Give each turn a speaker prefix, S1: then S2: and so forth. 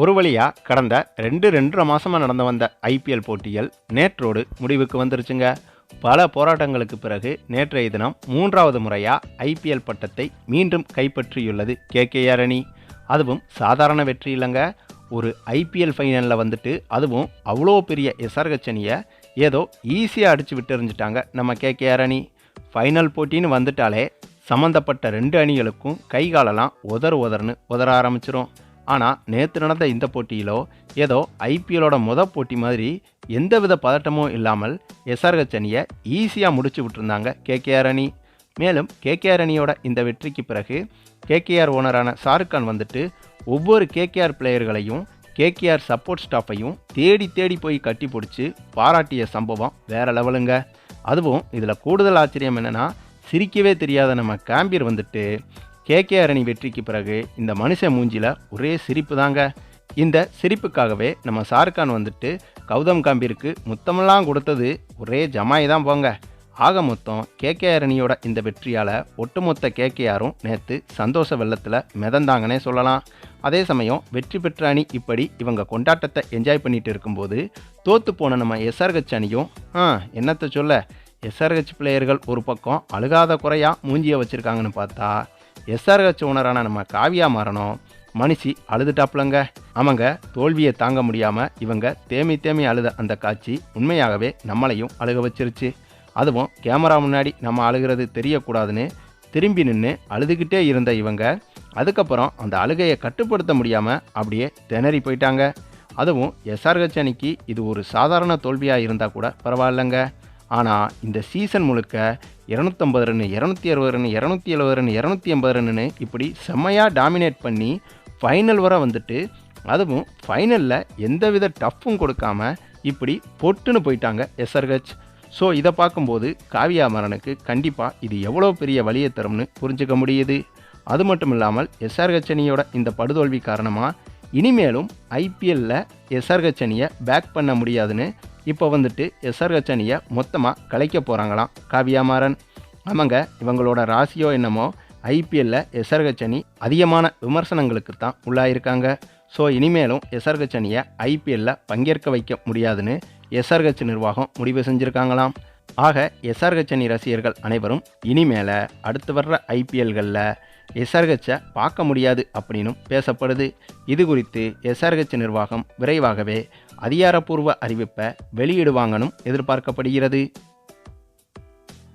S1: ஒரு வழியாக கடந்த ரெண்டு ரெண்டரை மாதமாக நடந்து வந்த ஐபிஎல் போட்டிகள் நேற்றோடு முடிவுக்கு வந்துருச்சுங்க. பல போராட்டங்களுக்கு பிறகு நேற்றைய தினம் மூன்றாவது முறையாக ஐபிஎல் பட்டத்தை மீண்டும் கைப்பற்றியுள்ளது கேகேஆர் அணி. அதுவும் சாதாரண வெற்றி இல்லைங்க. ஒரு ஐபிஎல் ஃபைனலில் வந்துட்டு அதுவும் அவ்வளோ பெரிய எஸ்ஆர்ஹெச் அணியை ஏதோ ஈஸியாக அடித்து விட்டுறிஞ்சிட்டாங்க நம்ம கேகேஆர் அணி. ஃபைனல் போட்டின்னு வந்துட்டாலே சம்மந்தப்பட்ட ரெண்டு அணிகளுக்கும் கை காலெல்லாம் உதறு உதறுன்னு உதற ஆரம்பிச்சிரும். ஆனால் நேற்று நடந்த இந்த போட்டியிலோ ஏதோ ஐபிஎலோட முத போட்டி மாதிரி எந்தவித பதட்டமும் இல்லாமல் எஸ்ஆர்ஹெச் அணியை ஈஸியாக முடிச்சு விட்டுருந்தாங்க கேகேஆர் அணி. மேலும் கேகேஆர் அணியோட இந்த வெற்றிக்கு பிறகு கேகேஆர் ஓனரான ஷாருக்கான் வந்துட்டு ஒவ்வொரு கேகேஆர் பிளேயர்களையும் கேகேஆர் சப்போர்ட் ஸ்டாஃபையும் தேடி தேடி போய் கட்டி பிடிச்சி பாராட்டிய சம்பவம் வேற லெவலுங்க. அதுவும் இதில் கூடுதல் ஆச்சரியம் என்னென்னா சிரிக்கவே தெரியாத நம்ம காம்பீர் வந்துட்டு கேகேஆர் அணி வெற்றிக்கு பிறகு இந்த மனுஷன் மூஞ்சியில் ஒரே சிரிப்பு தாங்க. இந்த சிரிப்புக்காகவே நம்ம ஷாருக்கான் வந்துட்டு கௌதம் காம்பீருக்கு முத்தமெல்லாம் கொடுத்தது ஒரே ஜமாய் தான் போங்க. ஆக மொத்தம் கேகேஆர் அணியோட இந்த வெற்றியால் ஒட்டுமொத்த கேகேஆரும் நேற்று சந்தோஷ வெள்ளத்தில் மிதந்தாங்கன்னே சொல்லலாம். அதே சமயம் வெற்றி பெற்ற அணி இப்படி இவங்க கொண்டாட்டத்தை என்ஜாய் பண்ணிட்டு இருக்கும்போது தோத்து போன நம்ம எஸ்ஆர்ஹெச் அணியும் ஆ என்னத்தை சொல்ல? எஸ்ஆர்ஹெச் பிளேயர்கள் ஒரு பக்கம் அழுகாத குறையாக மூஞ்சியை வச்சுருக்காங்கன்னு பார்த்தா எஸ்ஆர்ஹெச் ஓனரான நம்ம காவியா மாறணும். மனுஷி அழுதுட்டாப்லங்க. ஆமாங்க தோல்வியை தாங்க முடியாமல் இவங்க தேமி தேமி அழுத அந்த காட்சி உண்மையாகவே நம்மளையும் அழுக வச்சிருச்சு. அதுவும் கேமரா முன்னாடி நம்ம அழுகிறது தெரியக்கூடாதுன்னு திரும்பி நின்று அழுதுகிட்டே இருந்த இவங்க அதுக்கப்புறம் அந்த அழுகையை கட்டுப்படுத்த முடியாமல் அப்படியே திணறி போயிட்டாங்க. அதுவும் எஸ்ஆர்ஹெச் அணிக்கு இது ஒரு சாதாரண தோல்வியாக இருந்தால் கூட பரவாயில்லைங்க. ஆனால் இந்த சீசன் முழுக்க இரநூத்தம்பது ரன் இரநூத்தி அறுபது ரன் இரநூத்தி எழுபது ரன் இரநூத்தி ஐம்பது ரன்னு இப்படி செம்மையாக டாமினேட் பண்ணி ஃபைனல் வரை வந்துட்டு அதுவும் ஃபைனலில் எந்தவித டஃப்பும் கொடுக்காம இப்படி பொட்டுன்னு போயிட்டாங்க எஸ்ஆர்ஹெச் ஸோ இதை பார்க்கும்போது காவியா மரனுக்கு கண்டிப்பாக இது எவ்வளோ பெரிய வழியை தரும்னு புரிஞ்சுக்க முடியுது. அது மட்டும் இல்லாமல் எஸ்ஆர்ஹெச் அணியோட இந்த படுதோல்வி காரணமாக இனிமேலும் ஐபிஎல்லில் எஸ்ஆர்ஹெச் அணியை பேக் பண்ண முடியாதுன்னு இப்போ வந்துட்டு எஸ்ஆர்ஹெச் அணியை மொத்தமாக கலைக்க போகிறாங்களாம் காவியா மாறன். ஆமாங்க இவங்களோட ராசியோ என்னமோ ஐபிஎல்லில் எஸ்ஆர்ஹெச் அணி அதிகமான விமர்சனங்களுக்கு தான் உள்ளாயிருக்காங்க. ஸோ இனிமேலும் எஸ்ஆர்ஹெச் அணியை ஐபிஎல்லில் பங்கேற்க வைக்க முடியாதுன்னு எஸ்ஆர்ஹெச் நிர்வாகம் முடிவு செஞ்சுருக்காங்களாம். ஆக எஸ்ஆர்ஹெச் அணி ரசிகர்கள் அனைவரும் இனிமேல அடுத்து வர்ற ஐபிஎல்களில் எஸ்ஆர்ஹெச்சை பார்க்க முடியாது அப்படின்னும் பேசப்படுது. இது குறித்து எஸ்ஆர்ஹெச் நிர்வாகம் விரைவாகவே அதிகாரப்பூர்வ அறிவிப்பை வெளியிடுவாங்கனும் எதிர்பார்க்கப்படுகிறது.